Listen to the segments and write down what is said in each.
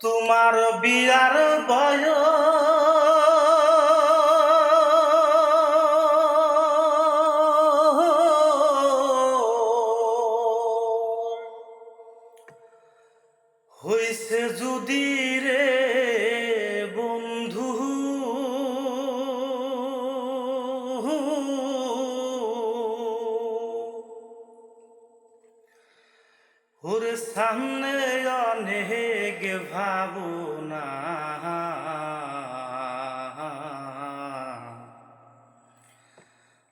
তোমার বিয়ার বয় হইছে যদি রে সামনে অনেক ভাবনা।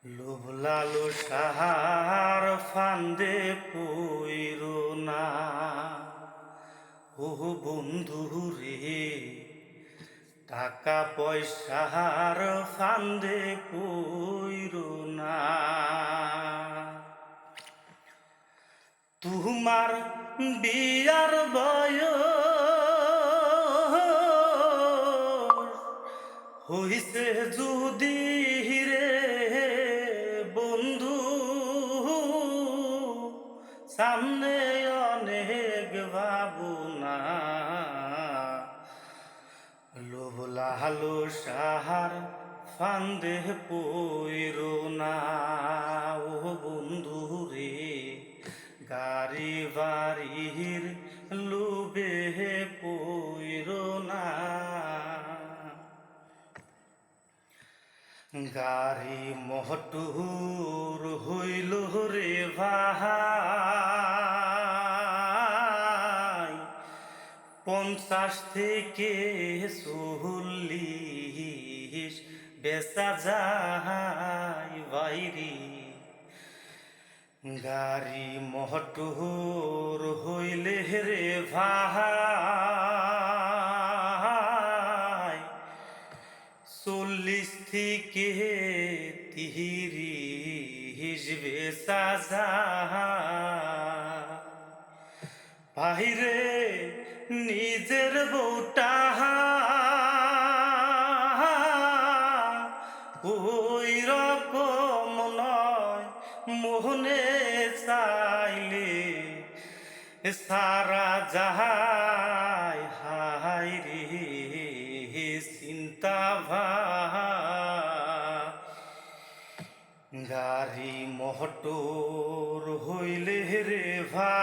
লোভ লালু সাহার ফান্দে পইর না। ও বন্ধু রে, টাকা পয়সার ফান্দে পইর না। তোমার বিয়ার বয়স হইছে যদি রে বন্ধু, সামনে অনেক ভাবনা। লোভ লালো সাহার ফান্দে পইর না, ও বন্ধু। গাড়ি বাড়ির লোবে পইর না। গাড়ি মহটুর হইল রে ভাই। পঞ্চাশ থেকে চল্লিশ বেচা যায় বাইরে গাড়ি মহটুর হইলে রে ভাই। চল্লিশ থেকে তিরিশ বেচা যায় বাহিরে নিজের বউটা। ওই রকম মোহনে চাইলে সারা যাহাই হাই রে চিন্তা গাড়ি মহটর হইলে রে ভাই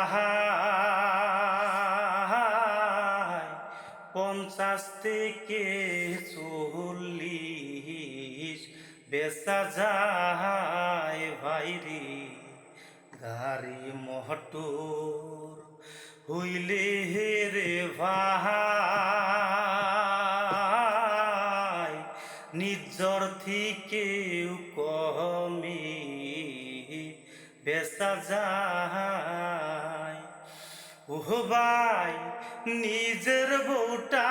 বেচা যায় ভাই রে গাড়ি মহটর হইলে রে ভাই। নিজর থেকেও কমে বেচা যায়। ওহ ভাই, নিজের বউটা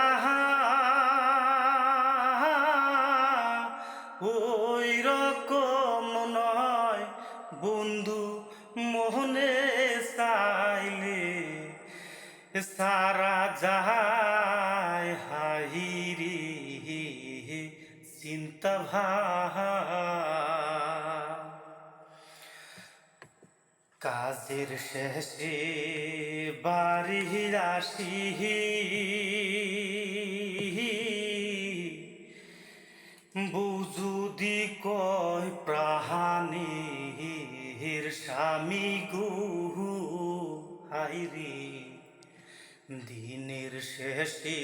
বন্ধু মোহনে চাইলে সারা যায় হাইরি চিন্তা ভা কাজের শেষে বাড়ি আসি বুঝুদি কয় প্রাণীর স্বামী গু হাইরি দিনের শেষে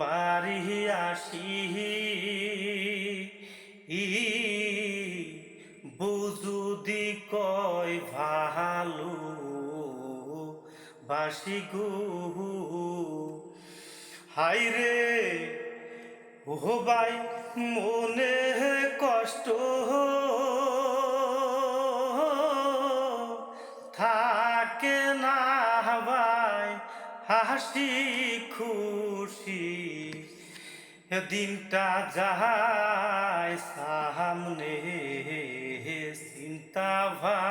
বাড়ি আসি। বুঝুদি কয়, ভালো বাসি গু হাইরে ও ভাই, মনে কষ্ট হাসি খুশি দিনটা যায় সামনে চিন্তা ভাই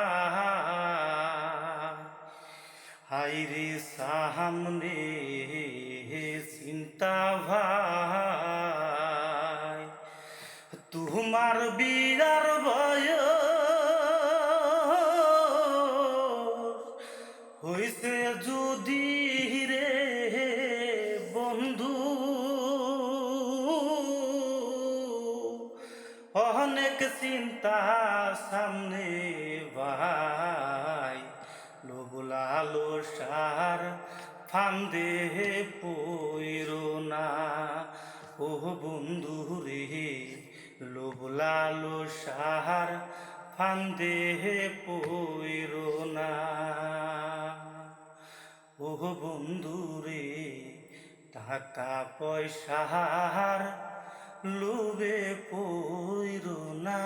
হাইরে সামনে চিন্তা ভাই তোমার বিয়ার ভাই লোভ লালো সার ফান্দে পইর না। ও বন্ধু রে লোভ লালো সার ফান্দে পইর না। ও বন্ধু রে, টাকা পয়সার লোভে পইর না।